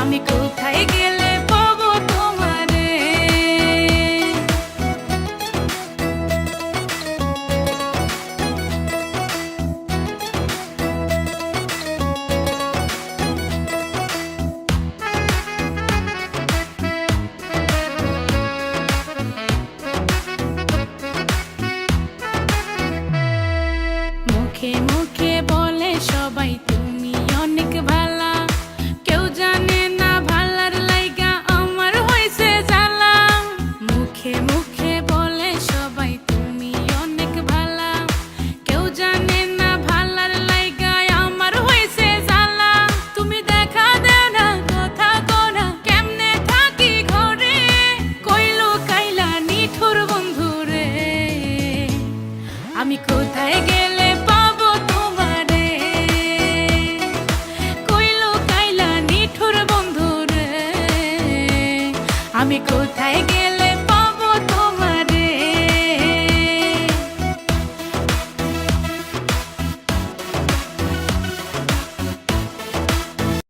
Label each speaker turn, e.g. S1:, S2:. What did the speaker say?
S1: আমি কোথায় গেলে মুখে মুখে আমি কোথায় গেলে পাবো তোমারে? কইল কাইলা নিঠুর বন্ধুরে আমি কোথায়